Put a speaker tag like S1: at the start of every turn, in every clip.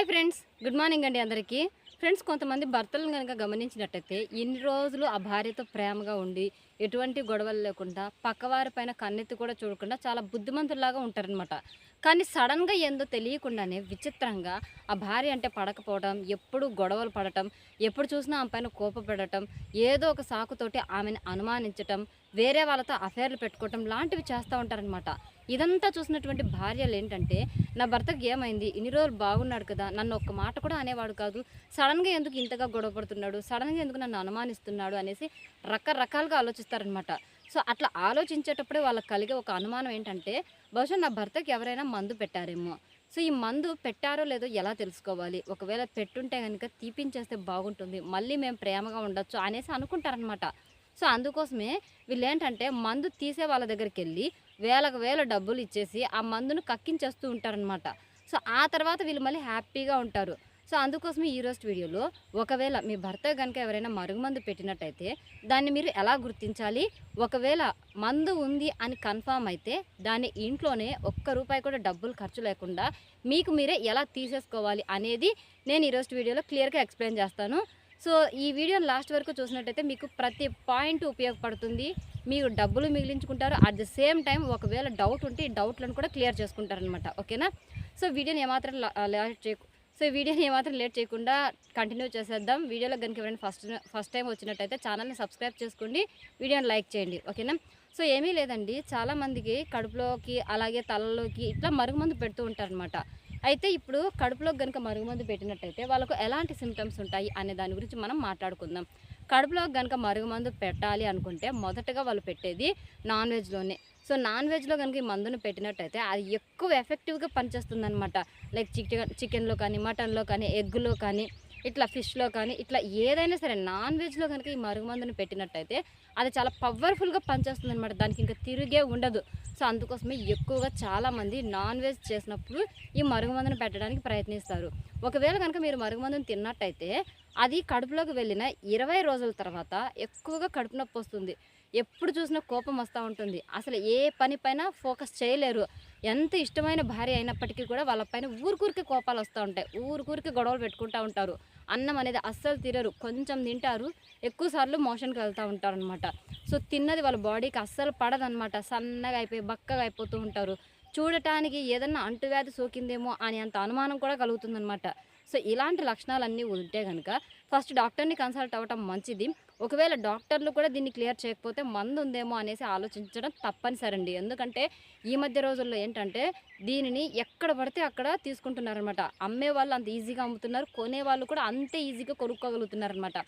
S1: Hi friends. Good morning అండి అందరికీ. Friends కొంతమంది భర్తలను కనుక గమనించినట్టయితే ఇన్ని రోజులు ఆ భార్యతో ప్రేమగా ఉండి ఎటువంటి గొడవలు లేకుండా పక్కవారి పైన కన్నెత్తి కూడా చూడకుండా చాలా బుద్ధిమంతుల్లాగా ఉంటారనమాట కానీ సడన్గా ఏందో తెలియకుండానే విచిత్రంగా ఆ భార్య అంటే పడకపోవడం ఎప్పుడు గొడవలు పడటం ఎప్పుడు చూసినా ఆమె పైన కోపపడటం ఏదో ఒక సాకుతోటి ఆమెను అనుమానించటం వేరే వాళ్ళతో అఫైర్లు పెట్టుకోవటం లాంటివి చేస్తూ ఉంటారనమాట ఇదంతా చూసినటువంటి భార్యలు ఏంటంటే నా భర్తకు ఏమైంది? ఇన్ని రోజులు బాగున్నాడు కదా నన్ను ఒక్క మాట కూడా అనేవాడు కాదు. సడన్గా ఎందుకు ఇంతగా గొడవ పడుతున్నాడు? సడన్గా ఎందుకు నన్ను అనుమానిస్తున్నాడు? అనేసి రకరకాలుగా ఆలోచిస్తారనమాట సో అట్లా ఆలోచించేటప్పుడే వాళ్ళకి కలిగే ఒక అనుమానం ఏంటంటే బహుశా నా భర్తకి ఎవరైనా మందు పెట్టారేమో. సో ఈ మందు పెట్టారో లేదో ఎలా తెలుసుకోవాలి? ఒకవేళ పెట్టుంటే కనుక తీపించేస్తే బాగుంటుంది. మళ్ళీ మేము ప్రేమగా ఉండొచ్చు అనేసి అనుకుంటారనమాట సో అందుకోసమే వీళ్ళు ఏంటంటే మందు తీసే వాళ్ళ దగ్గరికి వెళ్ళి వేలకు వేల డబ్బులు ఇచ్చేసి ఆ మందును కక్కించేస్తూ ఉంటారనమాట సో ఆ తర్వాత వీళ్ళు మళ్ళీ హ్యాపీగా ఉంటారు. సో అందుకోసమే ఈ రోజు వీడియోలో ఒకవేళ మీ భర్త కనుక ఎవరైనా మరుగుమందు పెట్టినట్టయితే దాన్ని మీరు ఎలా గుర్తించాలి? ఒకవేళ మందు ఉంది అని కన్ఫామ్ అయితే దాన్ని ఇంట్లోనే ఒక్క రూపాయి కూడా డబ్బులు ఖర్చు లేకుండా మీకు మీరే ఎలా తీసేసుకోవాలి అనేది నేను ఈరోజు వీడియోలో క్లియర్గా ఎక్స్ప్లెయిన్ చేస్తాను. సో ఈ వీడియోని లాస్ట్ వరకు చూసినట్టయితే మీకు ప్రతి పాయింట్ ఉపయోగపడుతుంది. మీరు డబ్బులు మిగిలించుకుంటారు. అట్ ద సేమ్ టైం ఒకవేళ డౌట్ ఉంటే ఈ డౌట్లను కూడా క్లియర్ చేసుకుంటారనమాట ఓకేనా? సో వీడియోని ఏమాత్రం లాస్ట్ సో ఈ వీడియోని ఏమాత్రం లేట్ చేయకుండా కంటిన్యూ చేసేద్దాం. వీడియోలో కనుక ఎవరైనా ఫస్ట్ ఫస్ట్ టైం వచ్చినట్టయితే ఛానల్ని సబ్స్క్రైబ్ చేసుకోండి. వీడియోని లైక్ చేయండి. ఓకేనా? సో ఏమీ లేదండి. చాలామందికి కడుపులోకి అలాగే తలలోకి ఇట్లా మరుగుమందు పెడుతూ ఉంటారనమాట అయితే ఇప్పుడు కడుపులోకి కనుక మరుగుమందు పెట్టినట్టయితే వాళ్ళకు ఎలాంటి సిమ్టమ్స్ ఉంటాయి అనే దాని గురించి మనం మాట్లాడుకుందాం. కడుపులోకి కనుక మరుగుమందు పెట్టాలి అనుకుంటే మొదటగా వాళ్ళు పెట్టేది నాన్ వెజ్లోనే. సో నాన్ వెజ్లో కనుక ఈ మందును పెట్టినట్టయితే అది ఎక్కువ ఎఫెక్టివ్గా పనిచేస్తుంది అనమాట లైక్ చికెన్ చికెన్లో కానీ మటన్లో కానీ ఎగ్లో కానీ ఇట్లా ఫిష్లో కానీ ఇట్లా ఏదైనా సరే నాన్ వెజ్లో కనుక ఈ మరుగుమందును పెట్టినట్టయితే అది చాలా పవర్ఫుల్గా పనిచేస్తుంది అనమాట దానికి ఇంకా తిరిగే ఉండదు. సో అందుకోసమే ఎక్కువగా చాలామంది నాన్ వెజ్ చేసినప్పుడు ఈ మరుగుమందును పెట్టడానికి ప్రయత్నిస్తారు. ఒకవేళ కనుక మీరు మరుగుమందును తిన్నట్టయితే అది కడుపులోకి వెళ్ళిన ఇరవై రోజుల తర్వాత ఎక్కువగా కడుపు నొప్పి వస్తుంది. ఎప్పుడు చూసినా కోపం వస్తూ ఉంటుంది. అసలు ఏ పని పైన ఫోకస్ చేయలేరు. ఎంత ఇష్టమైన భార్య అయినప్పటికీ కూడా వాళ్ళపైన ఊరికూరికి కోపాలు వస్తూ ఉంటాయి. ఊరికూరికి గొడవలు పెట్టుకుంటూ ఉంటారు. అన్నం అనేది అస్సలు తినరు. కొంచెం తింటారు. ఎక్కువ సార్లు మోషన్కి వెళ్తూ ఉంటారు అనమాట సో తిన్నది వాళ్ళ బాడీకి అస్సలు పడదనమాట సన్నగా అయిపోయి బక్కగా అయిపోతూ ఉంటారు. చూడటానికి ఏదన్నా అంటువ్యాధి సోకిందేమో అని అంత అనుమానం కూడా కలుగుతుందనమాట సో ఇలాంటి లక్షణాలన్నీ ఉంటే కనుక ఫస్ట్ డాక్టర్ని కన్సల్ట్ అవ్వటం మంచిది. ఒకవేళ డాక్టర్లు కూడా దీన్ని క్లియర్ చేయకపోతే మందు ఉందేమో అనేసి ఆలోచించడం తప్పనిసరి అండి ఎందుకంటే ఈ మధ్య రోజుల్లో ఏంటంటే దీనిని ఎక్కడ పడితే అక్కడ తీసుకుంటున్నారనమాట అమ్మే వాళ్ళు అంత ఈజీగా అమ్ముతున్నారు. కొనే వాళ్ళు కూడా అంతే ఈజీగా కొనుక్కోగలుగుతున్నారనమాట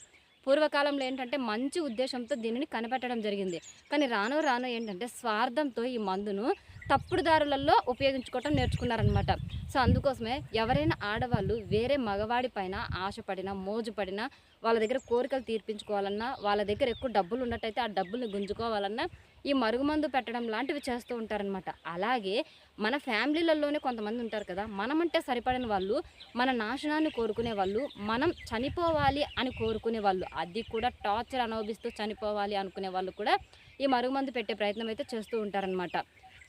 S1: పూర్వకాలంలో ఏంటంటే మంచి ఉద్దేశంతో దీనిని కనిపెట్టడం జరిగింది. కానీ రాను రాను ఏంటంటే స్వార్థంతో ఈ మందును తప్పుడు దారులలో ఉపయోగించుకోవటం నేర్చుకున్నారనమాట సో అందుకోసమే ఎవరైనా ఆడవాళ్ళు వేరే మగవాడి పైన ఆశపడినా మోజుపడినా వాళ్ళ దగ్గర కోరికలు తీర్పించుకోవాలన్నా వాళ్ళ దగ్గర ఎక్కువ డబ్బులు ఉన్నట్టయితే ఆ డబ్బుల్ని గుంజుకోవాలన్నా ఈ మరుగుమందు పెట్టడం లాంటివి చేస్తూ ఉంటారనమాట అలాగే మన ఫ్యామిలీలలోనే కొంతమంది ఉంటారు కదా మనమంటే సరిపడిన వాళ్ళు మన నాశనాన్ని కోరుకునే వాళ్ళు మనం చనిపోవాలి అని కోరుకునే వాళ్ళు అది కూడా టార్చర్ అనుభవిస్తూ చనిపోవాలి అనుకునే వాళ్ళు కూడా ఈ మరుగుమందు పెట్టే ప్రయత్నం అయితే చేస్తూ ఉంటారనమాట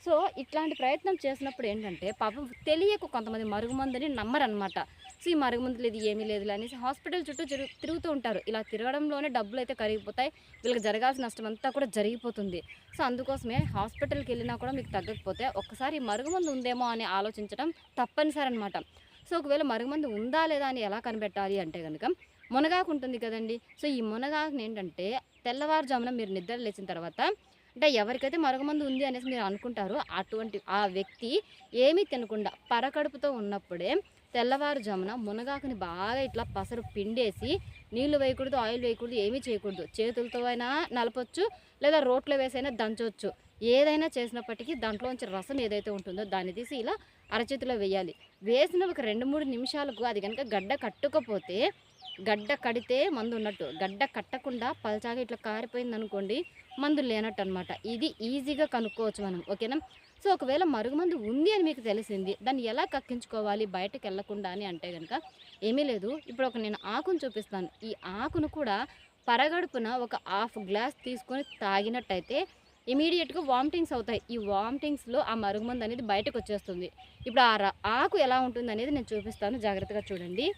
S1: సో ఇట్లాంటి ప్రయత్నం చేసినప్పుడు ఏంటంటే పాపం తెలియక కొంతమంది మరుగుమందుని నమ్మరనమాట సో ఈ మరుగుమందులు లేదు ఏమీ లేదు అనేసి హాస్పిటల్ చుట్టూ తిరుగు తిరుగుతూ ఉంటారు. ఇలా తిరగడంలోనే డబ్బులు అయితే కరిగిపోతాయి వీళ్ళకి జరగాల్సిన నష్టం అంతా కూడా జరిగిపోతుంది. సో అందుకోసమే హాస్పిటల్కి వెళ్ళినా కూడా మీకు తగ్గకపోతే ఒక్కసారి మరుగుమందు ఉందేమో అని ఆలోచించడం తప్పనిసరి అనమాట సో ఒకవేళ మరుగుమందు ఉందా లేదా అని ఎలా కనిపెట్టాలి అంటే కనుక మునగాకు ఉంటుంది కదండి. సో ఈ మునగాకుని ఏంటంటే తెల్లవారుజామున మీరు నిద్ర లేచిన తర్వాత అంటే ఎవరికైతే మరుగుమందు ఉంది అనేసి మీరు అనుకుంటారో అటువంటి ఆ వ్యక్తి ఏమీ తినకుండా పరకడుపుతో ఉన్నప్పుడే తెల్లవారుజామున మునగాకుని బాగా ఇట్లా పసరు పిండేసి నీళ్ళు వేయకూడదు ఆయిల్ వేయకూడదు ఏమీ చేయకూడదు. చేతులతో అయినా నలపొచ్చు లేదా రోట్లో వేసైనా దంచవచ్చు ఏదైనా చేసినప్పటికీ దాంట్లోంచి రసం ఏదైతే ఉంటుందో దాన్ని తీసి ఇలా అరచేతిలో వేయాలి. వేసిన ఒక రెండు మూడు నిమిషాలకు అది కనుక గడ్డ కట్టుకపోతే గడ్డ కడితే మందు ఉన్నట్టు గడ్డ కట్టకుండా పలచాగా ఇట్లా కారిపోయింది అనుకోండి మందులు లేనట్టు అనమాట ఇది ఈజీగా కనుక్కోవచ్చు మనం ఓకేనా? సో ఒకవేళ మరుగుమందు ఉంది అని మీకు తెలిసింది దాన్ని ఎలా కక్కించుకోవాలి బయటకు వెళ్ళకుండా అని అంటే కనుక ఏమీ లేదు. ఇప్పుడు ఒక నేను ఆకును చూపిస్తాను. ఈ ఆకును కూడా పరగడుపున ఒక హాఫ్ గ్లాస్ తీసుకొని తాగినట్టయితే ఇమీడియట్గా వామిటింగ్స్ అవుతాయి. ఈ వామిటింగ్స్లో ఆ మరుగుమందు అనేది బయటకు వచ్చేస్తుంది ఇప్పుడు ఆ ర- ఆకు ఎలా ఉంటుంది అనేది నేను చూపిస్తాను. జాగ్రత్తగా చూడండి.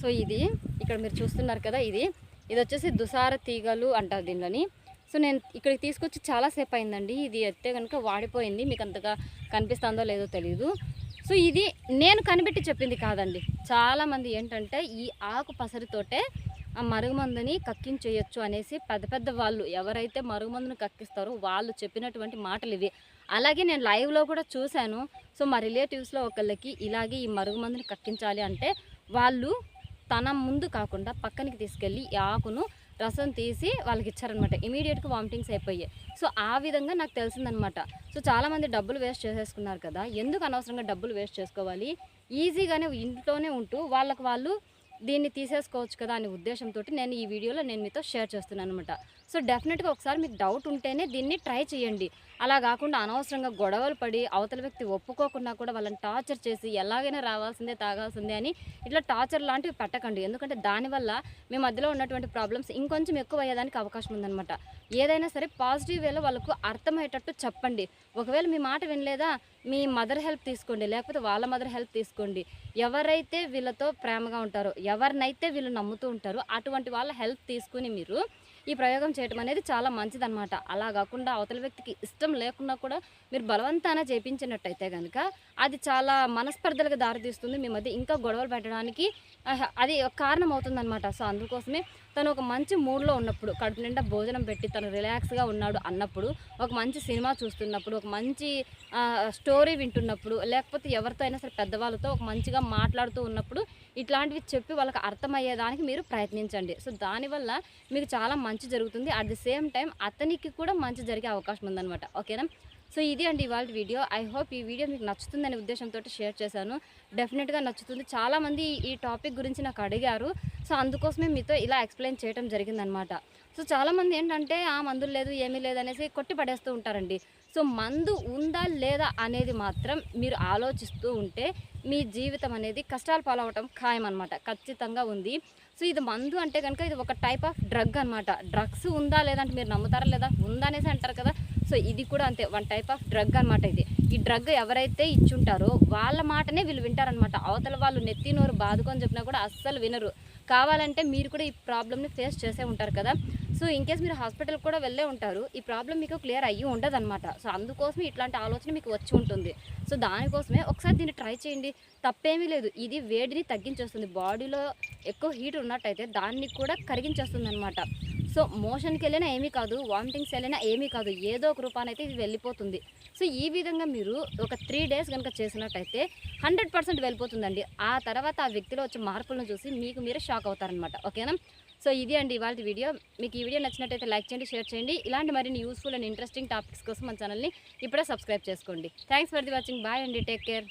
S1: సో ఇది ఇక్కడ మీరు చూస్తున్నారు కదా ఇది. ఇది వచ్చేసి దుసార తీగలు అంటారు దీనిలోని. సో నేను ఇక్కడికి తీసుకొచ్చి చాలాసేపు అయిందండి. ఇది ఎత్తే కనుక వాడిపోయింది. మీకు అంతగా కనిపిస్తుందో లేదో తెలియదు సో ఇది నేను కనిపెట్టి చెప్పింది కాదండి. చాలామంది ఏంటంటే ఈ ఆకు పసరితోటే ఆ మరుగుమందుని కక్కించేయచ్చు అనేసి పెద్ద పెద్ద వాళ్ళు ఎవరైతే మరుగుమందుని కక్కిస్తారో వాళ్ళు చెప్పినటువంటి మాటలు ఇవి. అలాగే నేను లైవ్లో కూడా చూశాను. సో మా రిలేటివ్స్లో ఒకళ్ళకి ఇలాగే ఈ మరుగుమందుని కక్కించాలి అంటే వాళ్ళు తన ముందు కాకుండా పక్కనికి తీసుకెళ్ళి ఈ ఆకును రసం తీసి వాళ్ళకి ఇచ్చారనమాట. ఇమీడియట్గా వామిటింగ్స్ అయిపోయాయి. సో ఆ విధంగా నాకు తెలిసిందనమాట. సో చాలామంది డబ్బులు వేస్ట్ చేసేసుకున్నారు కదా ఎందుకు అనవసరంగా డబ్బులు వేస్ట్ చేసుకోవాలి? ఈజీగానే ఇంట్లోనే ఉంటూ వాళ్ళకి వాళ్ళు దీన్ని తీసేసుకోవచ్చు కదా అనే ఉద్దేశంతో నేను ఈ వీడియోలో నేను మీతో షేర్ చేస్తున్నాను అనమాట సో డెఫినెట్గా ఒకసారి మీకు డౌట్ ఉంటేనే దీన్ని ట్రై చేయండి. అలా కాకుండా అనవసరంగా గొడవలు పడి అవతల వ్యక్తి ఒప్పుకోకుండా కూడా వాళ్ళని టార్చర్ చేసి ఎలాగైనా రావాల్సిందే తాగాల్సిందే అని ఇట్లా టార్చర్ లాంటివి పెట్టకండి. ఎందుకంటే దానివల్ల మీ మధ్యలో ఉన్నటువంటి ప్రాబ్లమ్స్ ఇంకొంచెం ఎక్కువ అయ్యేదానికి అవకాశం ఉందన్నమాట. ఏదైనా సరే పాజిటివ్ వేలో వాళ్ళకు అర్థమయ్యేటట్టు చెప్పండి. ఒకవేళ మీ మాట వినలేదా మీ మదర్ హెల్ప్ తీసుకోండి. లేకపోతే వాళ్ళ మదర్ హెల్ప్ తీసుకోండి. ఎవరైతే వీళ్ళతో ప్రేమగా ఉంటారో ఎవరినైతే వీళ్ళు నమ్ముతూ ఉంటారో అటువంటి వాళ్ళ హెల్ప్ తీసుకుని మీరు ఈ ప్రయోగం చేయడం అనేది చాలా మంచిదన్నమాట. అలా కాకుండా అవతల వ్యక్తికి ఇష్టం లేకున్నా కూడా మీరు బలవంతాన చేపించినట్టయితే కనుక అది చాలా మనస్పర్ధలకు దారితీస్తుంది. మీ మధ్య ఇంకా గొడవలు పెట్టడానికి అది కారణం అవుతుందన్నమాట సో అందుకోసమే తను ఒక మంచి మూడ్లో ఉన్నప్పుడు కడుపు నిండా భోజనం పెట్టి తను రిలాక్స్గా ఉన్నాడు అన్నప్పుడు ఒక మంచి సినిమా చూస్తున్నప్పుడు ఒక మంచి స్టోరీ వింటున్నప్పుడు లేకపోతే ఎవరితో అయినా సరే పెద్దవాళ్ళతో ఒక మంచిగా మాట్లాడుతూ ఉన్నప్పుడు ఇట్లాంటివి చెప్పి వాళ్ళకి అర్థమయ్యేదానికి మీరు ప్రయత్నించండి. సో దానివల్ల మీకు చాలా మంచి జరుగుతుంది. అట్ ది సేమ్ టైం అతనికి కూడా మంచి జరిగే అవకాశం ఉందన్నమాట. ఓకేనా సో ఇది అండి ఇవాళ వీడియో. ఐ హోప్ ఈ వీడియో మీకు నచ్చుతుందనే ఉద్దేశంతో షేర్ చేశాను. డెఫినెట్గా నచ్చుతుంది. చాలామంది ఈ టాపిక్ గురించి నాకు అడిగారు. సో అందుకోసమే మీతో ఇలా ఎక్స్ప్లెయిన్ చేయడం జరిగిందనమాట సో చాలామంది ఏంటంటే ఆ మందులు లేదు ఏమీ లేదు అనేసి కొట్టి పడేస్తూ ఉంటారండి. సో మందు ఉందా లేదా అనేది మాత్రం మీరు ఆలోచిస్తూ ఉంటే మీ జీవితం అనేది కష్టాలు పాలవటం ఖాయం అనమాట ఖచ్చితంగా ఉంది. సో ఇది మందు అంటే కనుక ఇది ఒక టైప్ ఆఫ్ డ్రగ్ అనమాట డ్రగ్స్ ఉందా లేదా అంటే మీరు నమ్ముతారా లేదా? ఉందా అనేసి అంటారు కదా. సో ఇది కూడా అంతే. వన్ టైప్ ఆఫ్ డ్రగ్ అనమాట ఇది. ఈ డ్రగ్ ఎవరైతే ఇచ్చుంటారో వాళ్ళ మాటనే వీళ్ళు వింటారనమాట అవతల వాళ్ళు నెత్తి నోరు బాదుకొని చెప్పినా కూడా అస్సలు వినరు. కావాలంటే మీరు కూడా ఈ ప్రాబ్లమ్ని ఫేస్ చేసే ఉంటారు కదా. సో ఇన్ కేస్ మీరు హాస్పిటల్ కూడా వెళ్ళే ఉంటారు ఈ ప్రాబ్లం మీకు క్లియర్ అయ్యి ఉండదు అనమాట సో అందుకోసమే ఇట్లాంటి ఆలోచన మీకు వచ్చి ఉంటుంది. సో దానికోసమే ఒకసారి దీన్ని ట్రై చేయండి. తప్పేమీ లేదు. ఇది వేడిని తగ్గించేస్తుంది. బాడీలో ఎక్కువ హీట్ ఉన్నట్టయితే దాన్ని కూడా కరిగించేస్తుంది అనమాట సో మోషన్కి వెళ్ళినా ఏమీ కాదు వామిటింగ్స్ వెళ్ళినా ఏమీ కాదు. ఏదో ఒక రూపానైతే ఇది వెళ్ళిపోతుంది. సో ఈ విధంగా మీరు ఒక త్రీ డేస్ కనుక చేసినట్టయితే హండ్రెడ్ పర్సెంట్ వెళ్ళిపోతుందండి. ఆ తర్వాత ఆ వ్యక్తిలో వచ్చే మార్పులను చూసి మీకు మీరే షాక్ అవుతారనమాట ఓకేనా సో ఇది అండి ఇవాళ వీడియో. మీకు ఈ వీడియో నచ్చినట్టయితే లైక్ చేయండి షేర్ చేయండి. ఇలాంటి మరిన్ని యూస్ఫుల్ అండ్ ఇంట్రెస్టింగ్ టాపిక్స్ కోసం మన ఛానల్ని ఇప్పుడే సబ్స్క్రైబ్ చేసుకోండి. Thanks for the watching. Bye అండి. Take care.